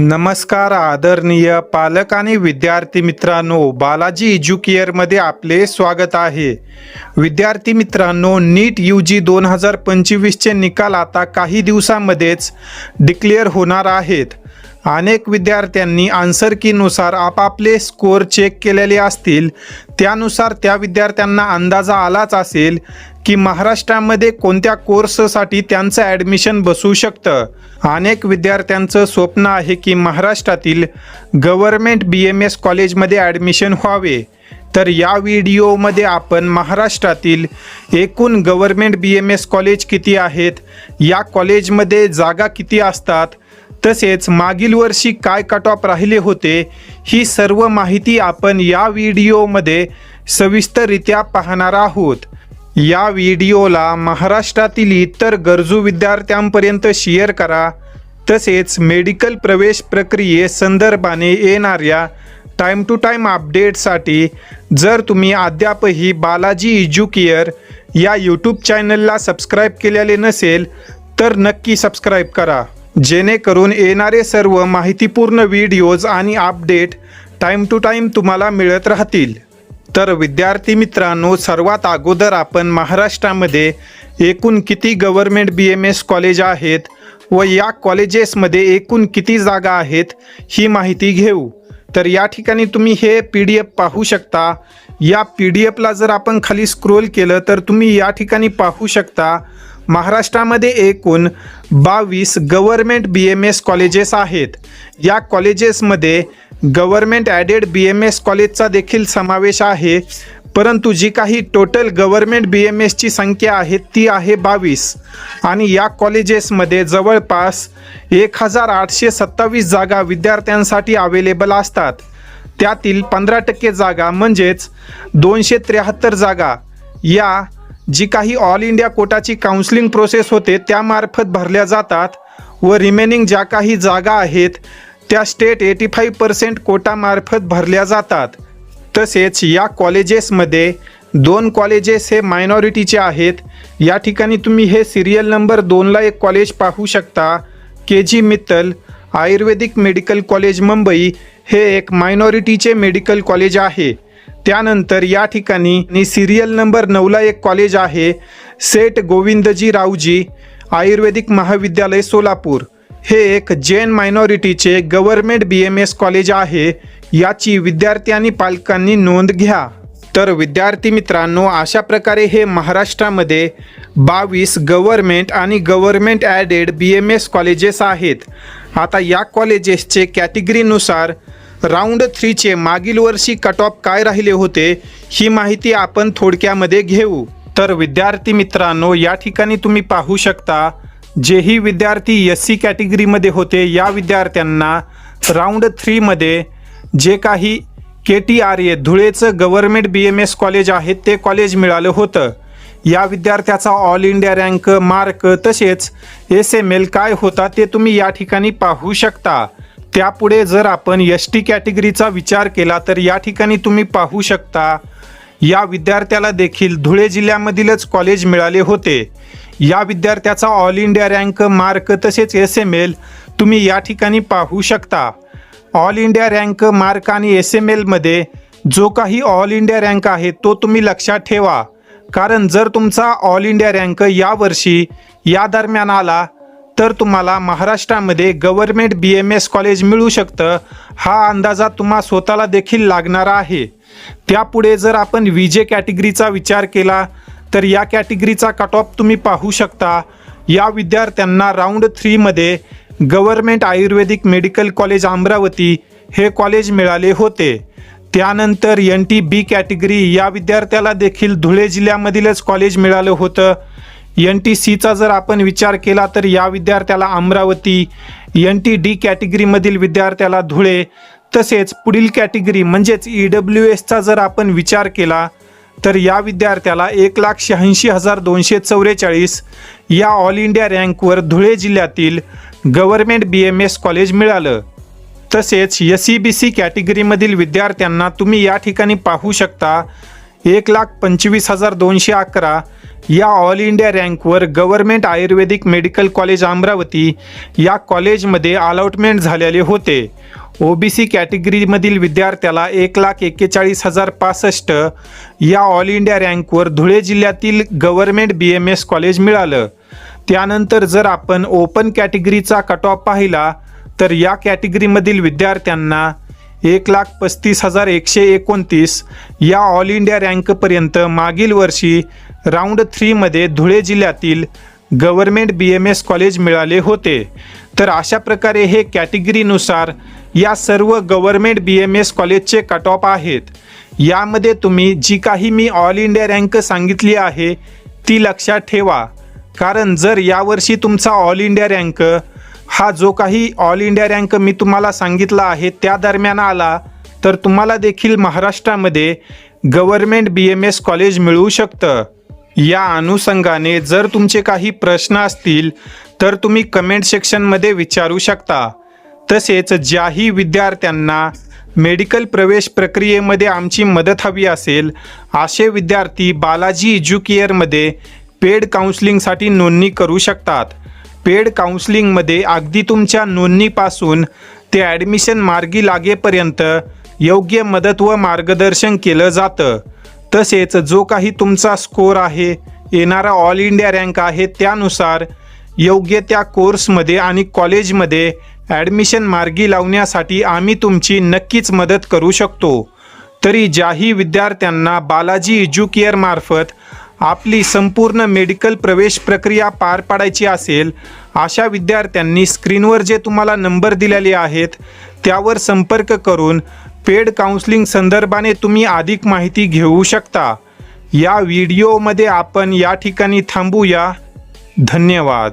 नमस्कार आदरणीय पालक आणि विद्यार्थी मित्रांनो बालाजी एज्युकेअरमध्ये आपले स्वागत आहे. विद्यार्थी मित्रांनो नीट यू जी दोन हजार पंचवीसचे निकाल आता काही दिवसांमध्येच डिक्लेअर होणार आहेत. अनेक विद्यार्थ्यांनी आन्सर कीनुसार आपापले स्कोअर चेक केलेले असतील. त्यानुसार त्या विद्यार्थ्यांना अंदाजा आलाच असेल की महाराष्ट्रामध्ये कोणत्या कोर्ससाठी त्यांचं ॲडमिशन बसू शकतं. अनेक विद्यार्थ्यांचं स्वप्न आहे की महाराष्ट्रातील गव्हर्मेंट बी एम एस कॉलेजमध्ये ॲडमिशन व्हावे. तर या व्हिडिओमध्ये आपण महाराष्ट्रातील एकूण government B M S college किती आहेत? या कॉलेजमध्ये जागा किती असतात? तसेच मागील वर्षी काय कट ऑफ राहिले होते ही सर्व माहिती आपण या व्हिडिओमध्ये सविस्तररित्या पाहणार आहोत. या व्हिडिओला महाराष्ट्रातील इतर गरजू विद्यार्थ्यांपर्यंत शेअर करा. तसेच मेडिकल प्रवेश प्रक्रिये संदर्भाने येणाऱ्या टाईम टू टाईम अपडेटसाठी जर तुम्ही अद्यापही बालाजी एज्युकेअर या यूट्यूब चॅनलला सबस्क्राईब केलेले नसेल तर नक्की सबस्क्राईब करा. जेणेकरून येणारे सर्व माहितीपूर्ण व्हिडिओज आणि अपडेट टाईम टू टाईम तुम्हाला मिळत राहतील. तर विद्यार्थी मित्रांनो सर्वात अगोदर आपण महाराष्ट्रामध्ये एकूण किती government B M S college आहेत व या कॉलेजेसमध्ये एकूण किती जागा आहेत ही माहिती घेऊ. तर या ठिकाणी तुम्ही हे पी डी एफ पाहू शकता. या पी डी एफला जर आपण खाली स्क्रोल केलं तर तुम्ही या ठिकाणी पाहू शकता महाराष्ट्रामध्ये एकूण बावीस government B M S colleges आहेत. या कॉलेजेसमध्ये government aided B M S कॉलेजचा देखील समावेश आहे. परंतु जी काही टोटल गव्हर्मेंट बी एम एसची संख्या आहे ती आहे बावीस. आणि या कॉलेजेसमध्ये जवळपास एक हजार आठशे सत्तावीस जागा विद्यार्थ्यांसाठी अवेलेबल असतात. त्यातील पंधरा टक्के जागा म्हणजेच दोनशे त्र्याहत्तर जागा या जी काही ऑल इंडिया कोटाची काउन्सिलिंग प्रोसेस होते त्यामार्फत भरल्या जातात व रिमेनिंग ज्या काही जागा आहेत त्या स्टेट एटी फाईव्ह पर्सेंट कोटामार्फत भरल्या जातात. तसेच या कॉलेजेसमध्ये दोन कॉलेजेस हे मायनॉरिटीचे आहेत. या ठिकाणी तुम्ही हे सिरियल नंबर दोनला एक कॉलेज पाहू शकता. K G Mittal ayurvedic medical college Mumbai हे एक मायनॉरिटीचे मेडिकल कॉलेज आहे. त्यानंतर या ठिकाणी सिरियल नंबर नऊला एक कॉलेज आहे. सेठ गोविंदजी रावजी आयुर्वेदिक महाविद्यालय सोलापूर. हे एक Jain मायनॉरिटीचे government B M S college आहे. याची विद्यार्थी आणि पालकांनी नोंद घ्या. तर विद्यार्थी मित्रांनो अशा प्रकारे हे महाराष्ट्रामध्ये बावीस गव्हर्मेंट आणि government aided B M S colleges आहेत. आता या कॉलेजेसचे कॅटेगरीनुसार राऊंड थ्रीचे मागील वर्षी कट ऑफ काय राहिले होते ही माहिती आपण थोडक्यामध्ये घेऊ. तर विद्यार्थी मित्रांनो या ठिकाणी तुम्ही पाहू शकता जेही विद्यार्थी एस सी कॅटेगरीमध्ये होते या विद्यार्थ्यांना राऊंड थ्रीमध्ये जे काही K T R A धुळेचं government B M S college आहे ते कॉलेज मिळालं होतं. या विद्यार्थ्याचा ऑल इंडिया रँक मार्क तसेच एस एम एल काय होता ते तुम्ही या ठिकाणी पाहू शकता. त्यापुढे जर आपण एस टी कॅटेगरीचा विचार केला तर या ठिकाणी तुम्ही पाहू शकता या विद्यार्थ्याला देखील धुळे जिल्ह्यामधीलच कॉलेज मिळाले होते. या विद्यार्थ्याचा ऑल इंडिया रँक मार्क तसेच एस एम एल तुम्ही या ठिकाणी पाहू शकता. ऑल इंडिया रँक मार्क आणि एस एम एलमध्ये जो काही ऑल इंडिया रँक आहे तो तुम्ही लक्षात ठेवा. कारण जर तुमचा ऑल इंडिया रँक यावर्षी या दरम्यान आला तर तुम्हाला महाराष्ट्रामध्ये government B M S college मिळू शकतं. हा अंदाजा तुम्हा स्वतःला देखील लागणारा आहे. त्यापुढे जर आपण विजे कॅटेगरीचा विचार केला तर या कॅटेगरीचा कट ऑफ तुम्ही पाहू शकता. या विद्यार्थ्यांना round थ्रीमध्ये government ayurvedic medical college Amravati हे कॉलेज मिळाले होते. त्यानंतर एन टी बी कॅटेगरी या विद्यार्थ्याला देखील धुळे जिल्ह्यामधीलच कॉलेज मिळालं होतं. एन टी सीचा जर आपण विचार केला तर या विद्यार्थ्याला अमरावती एन टी डी कॅटेगरीमधील विद्यार्थ्याला धुळे तसेच पुढील कॅटेगरी म्हणजेच ई डब्ल्यू एसचा जर आपण विचार केला तर या विद्यार्थ्याला एक लाख शहाऐंशी हजार दोनशे चौवेचाळीस या ऑल इंडिया रँकवर धुळे जिल्ह्यातील government B M S college मिळालं. तसेच एस सी बी सी कॅटेगरीमधील विद्यार्थ्यांना तुम्ही या ठिकाणी पाहू शकता. एक लाख पंचवीस हजार दोनशे अकरा या all India रँकवर government ayurvedic medical college Amravati या कॉलेजमध्ये अलॉटमेंट झालेले होते. ओबीसी कॅटेगरीमधील विद्यार्थ्याला एक लाख एक्केचाळीस हजार पासष्ट या ऑल इंडिया रँकवर धुळे जिल्ह्यातील government B M S college मिळालं. त्यानंतर जर आपण ओपन कॅटेगरीचा कट ऑफ पाहिला तर या कॅटेगरीमधील विद्यार्थ्यांना एक लाख पस्तीस हजार एकशे एकोणतीस या ऑल इंडिया रँकपर्यंत मागील वर्षी राऊंड थ्रीमध्ये धुळे जिल्ह्यातील government B M S college मिळाले होते. तर अशा प्रकारे हे कॅटेगरीनुसार या सर्व गव्हर्मेंट बी एम एस कॉलेजचे कट ऑफ आहेत. यामध्ये तुम्ही जी काही मी ऑल इंडिया रँक सांगितली आहे ती लक्षात ठेवा. कारण जर यावर्षी तुमचा ऑल इंडिया रँक हा जो काही ऑल इंडिया रँक मी तुम्हाला सांगितला आहे त्या दरम्यान आला तर तुम्हाला देखील महाराष्ट्रामध्ये government B M S college मिळू शकतं. या अनुषंगाने जर तुमचे काही प्रश्न असतील तर तुम्ही कमेंट सेक्शनमध्ये विचारू शकता. तसेच ज्याही विद्यार्थ्यांना मेडिकल प्रवेश प्रक्रियेमध्ये आमची मदत हवी असेल असे विद्यार्थी बालाजी एज्युकेअरमध्ये पेड काउन्सिलिंगसाठी नोंदणी करू शकतात. पेड काउन्सिलिंगमध्ये अगदी तुमच्या नोंदणीपासून ते ॲडमिशन मार्गी लागेपर्यंत योग्य मदत व मार्गदर्शन केलं जातं. तसेच जो काही तुमचा स्कोर आहे येणारा ऑल इंडिया रँक आहे त्यानुसार योग्य त्या कोर्समध्ये आणि कॉलेजमध्ये ॲडमिशन मार्गी लावण्यासाठी आम्ही तुमची नक्कीच मदत करू शकतो. तरी ज्याही विद्यार्थ्यांना बालाजी एज्युकेअरमार्फत मार्फत आपली संपूर्ण मेडिकल प्रवेश प्रक्रिया पार पाडायची असेल अशा विद्यार्थ्यांनी स्क्रीनवर जे तुम्हाला नंबर दिलेले आहेत त्यावर संपर्क करून पेड काउन्सिलिंग संदर्भाने तुम्ही अधिक माहिती घेऊ शकता. या व्हिडिओमध्ये आपण या ठिकाणी थांबूया. धन्यवाद.